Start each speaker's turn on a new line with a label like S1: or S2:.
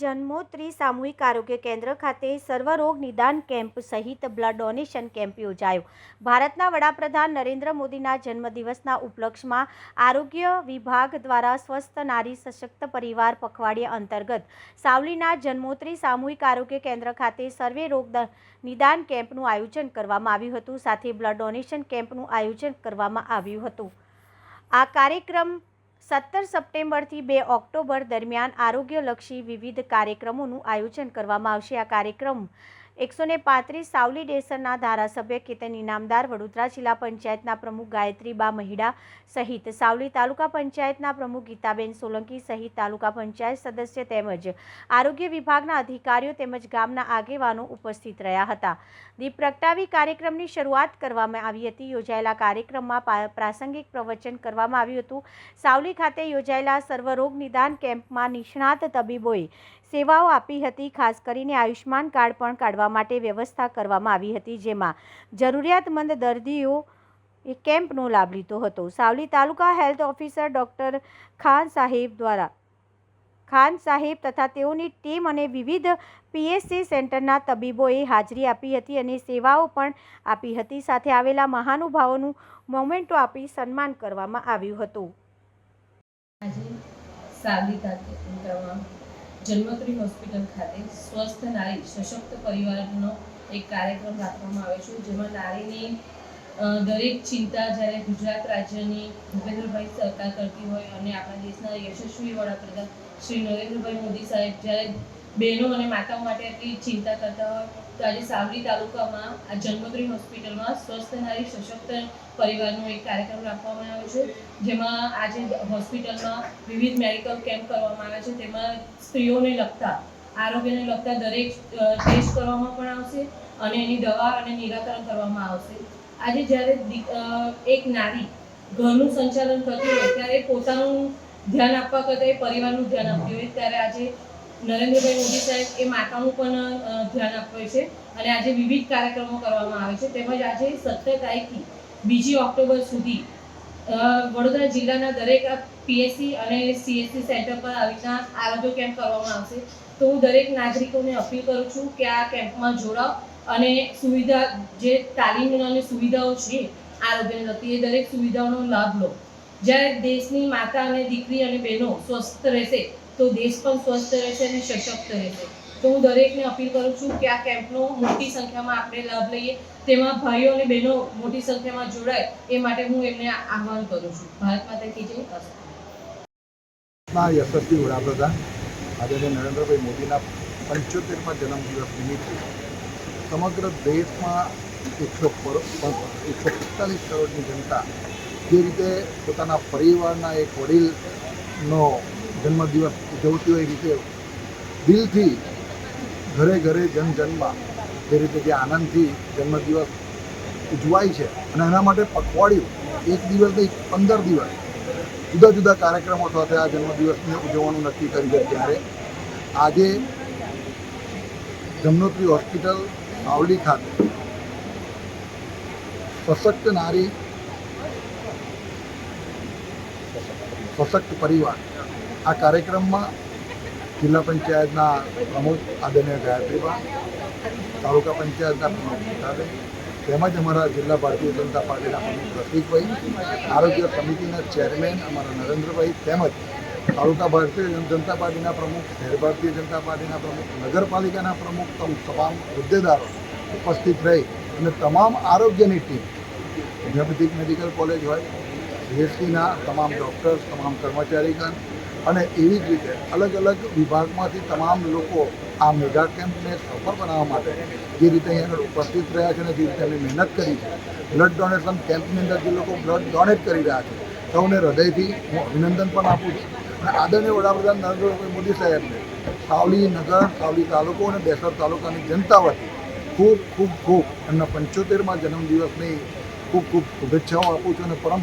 S1: જન્મોત્રી સામૂહિક આરોગ્ય કેન્દ્ર ખાતે સર્વરોગ નિદાન કેમ્પ સહિત બ્લડ ડોનેશન કેમ્પ યોજાયો. ભારતના વડાપ્રધાન નરેન્દ્ર મોદીના જન્મદિવસના ઉપલક્ષમાં આરોગ્ય વિભાગ દ્વારા સ્વસ્થ નારી સશક્ત પરિવાર પખવાડિયા અંતર્ગત સાવલીના જન્મોત્રી સામૂહિક આરોગ્ય કેન્દ્ર ખાતે સર્વે રોગ નિદાન કેમ્પનું આયોજન કરવામાં આવ્યું હતું. સાથે બ્લડ ડોનેશન કેમ્પનું આયોજન કરવામાં આવ્યું હતું. આ કાર્યક્રમ સત્તર સપ્ટેમ્બરથી બે ઓક્ટોબર દરમિયાન આરોગ્યલક્ષી વિવિધ કાર્યક્રમોનું આયોજન કરવામાં આવશે. આ કાર્યક્રમ એકસો ને પાંત્રીસ સાવલી ડેસરના ધારાસભ્ય કેતન ઇનામદાર વડોદરા જિલ્લા પંચાયતના પ્રમુખ ગાયત્રીબા મહિડા સહિત સાવલી તાલુકા પંચાયતના પ્રમુખ ગીતાબેન સોલંકી સહિત તાલુકા પંચાયત સદસ્ય તેમજ આરોગ્ય વિભાગના અધિકારીઓ તેમજ ગામના આગેવાનો ઉપસ્થિત રહ્યા હતા. દીપ પ્રગટાવી કાર્યક્રમની શરૂઆત કરવામાં આવી હતી. યોજાયેલા કાર્યક્રમમાં પ્રાસંગિક પ્રવચન કરવામાં આવ્યું હતું. સાવલી ખાતે યોજાયેલા સર્વરોગ નિદાન કેમ્પમાં નિષ્ણાત તબીબોએ સેવાઓ આપી હતી, ખાસ કરીને આયુષ્માન કાર્ડ પણ કાઢવા માટે વ્યવસ્થા કરવામાં આવી હતી, જેમાં જરૂરિયાતમંદ દર્દીઓ એ કેમ્પનો લાભ લીધો હતો. Savli taluka health officer doctor Khan સાહેબ દ્વારા, ખાન સાહેબ તથા તેઓની ટીમ અને વિવિધ પીએસસી સેન્ટરના તબીબોએ હાજરી આપી હતી અને સેવાઓ પણ આપી હતી. સાથે આવેલા મહાનુભાવોનું મોમેન્ટો આપી સન્માન કરવામાં આવ્યું હતું.
S2: સાવલી તાલુકામાં જન્મોત્રી હોસ્પિટલ ખાતે સ્વસ્થ નારી સશક્ત પરિવારનો એક કાર્યક્રમ રાખવામાં આવ્યો છે. જેમાં નારીની દરેક ચિંતા જ્યારે ગુજરાત રાજ્યની ભૂપેન્દ્રભાઈ સરકાર કરતી હોય અને આપણા દેશના યશસ્વી વડાપ્રધાન શ્રી નરેન્દ્રભાઈ મોદી સાહેબ જ્યારે બહેનો અને માતાઓ માટે આટલી ચિંતા કરતા હોય તો આજે સાવલી તાલુકામાં આ જન્મગ્રી હોસ્પિટલમાં સ્વસ્થ નારી સશક્ત પરિવારનો એક કાર્યક્રમ રાખવામાં આવ્યો છે, જેમાં આજે હોસ્પિટલમાં વિવિધ મેડિકલ કેમ્પ કરવામાં આવે છે, તેમાં સ્ત્રીઓને લગતા, આરોગ્યને લગતા દરેક ટેસ્ટ કરવામાં પણ આવશે અને એની દવા અને નિરાકરણ કરવામાં આવશે. આજે જ્યારે એક નારી ઘરનું સંચાલન કરતી હોય, ત્યારે પોતાનું ધ્યાન આપવા કરતાં એ પરિવારનું ધ્યાન આપતી હોય, ત્યારે આજે નરેન્દ્રભાઈ મોદી સાહેબ એ માતાનું પણ ધ્યાન આપે છે અને આજે વિવિધ કાર્યક્રમો કરવામાં આવે છે. તેમજ આજે સત્તર તારીખથી બીજી ઓક્ટોબર સુધી વડોદરા જિલ્લાના દરેક પીએસસી અને સીએસસી સેન્ટર પર આવી રીતના આરોગ્ય કેમ્પ કરવામાં આવશે. તો હું દરેક નાગરિકોને અપીલ કરું છું કે આ કેમ્પમાં જોડાઓ અને સુવિધા, જે તાલીમ અને સુવિધાઓ છે આરોગ્યને લગતી, એ દરેક સુવિધાઓનો લાભ લો. જ્યારે દેશની માતા અને દીકરી અને બહેનો સ્વસ્થ રહેશે તો દેશ પણ સ્વસ્થ રહેશે અને સશક્ત રહેશે તો હું દરેકને અપીલ કરું છું કે આ કેમ્પનો મોટી સંખ્યામાં આપણે લાભ લઈએ. તેમાં ભાઈઓ અને બહેનો મોટી સંખ્યામાં જોડાય એ માટે હું એમને આહવાન કરું છું. ભારત માતા કી જય. અસ્તુ
S3: યશસ્વી વડાપ્રધાન આદરણીય નરેન્દ્રભાઈ મોદીના પંચોતેરમાં જન્મદિવસ નિમિત્તે સમગ્ર દેશમાં એકસો એકસો પિસ્તાલીસ કરોડની જનતા જે રીતે પોતાના પરિવારના એક વડીલનો જન્મદિવસ ઉજવતી હોય એ રીતે દિલથી ઘરે ઘરે જન જન્મમાં જે રીતે જે આનંદથી જન્મદિવસ ઉજવાય છે અને એના માટે પખવાડિયું એક દિવસ નહીં, પંદર દિવસ જુદા જુદા કાર્યક્રમો સાથે આ જન્મદિવસને ઉજવવાનું નક્કી કરી છે ત્યારે. આજે જમનોત્રી હોસ્પિટલ સાવલી ખાતે સશક્ત નારી, સશક્ત પરિવાર આ કાર્યક્રમમાં જિલ્લા પંચાયતના પ્રમુખ આદરણીય ગાયત્રીબા તાલુકા પંચાયતના પ્રમુખ ગીતાબેન તેમજ અમારા જિલ્લા ભારતીય જનતા પાર્ટીના પ્રમુખ પ્રતિકભાઈ આરોગ્ય સમિતિના ચેરમેન અમારા નરેન્દ્રભાઈ તેમજ તાલુકા ભારતીય જનતા પાર્ટીના પ્રમુખ, શહેર ભારતીય જનતા પાર્ટીના પ્રમુખ, નગરપાલિકાના પ્રમુખ તમ તમામ હોદ્દેદારો ઉપસ્થિત રહી અને તમામ આરોગ્યની ટીમ આયુર્વેદિક મેડિકલ કોલેજ હોય બીએસસીના તમામ ડૉક્ટર્સ તમામ કર્મચારીગણ અને એવી જ રીતે અલગ અલગ વિભાગમાંથી તમામ લોકો આ મેગા કેમ્પને સફળ બનાવવા માટે જે રીતે અહીંયા આગળ ઉપસ્થિત રહ્યા છે અને જે રીતે એમની મહેનત કરી છે બ્લડ ડોનેશન કેમ્પની અંદર જે લોકો બ્લડ ડોનેટ કરી રહ્યા છે, સૌને હૃદયથી હું અભિનંદન પણ આપું છું. અને આદરણીય વડાપ્રધાન નરેન્દ્રભાઈ મોદી સાહેબને સાવલી નગર, સાવલી તાલુકો અને બેસર તાલુકાની જનતા વતી ખૂબ ખૂબ ખૂબ એમના પંચોતેરમાં જન્મદિવસની ખૂબ ખૂબ શુભેચ્છાઓ આપું છું અને પરમ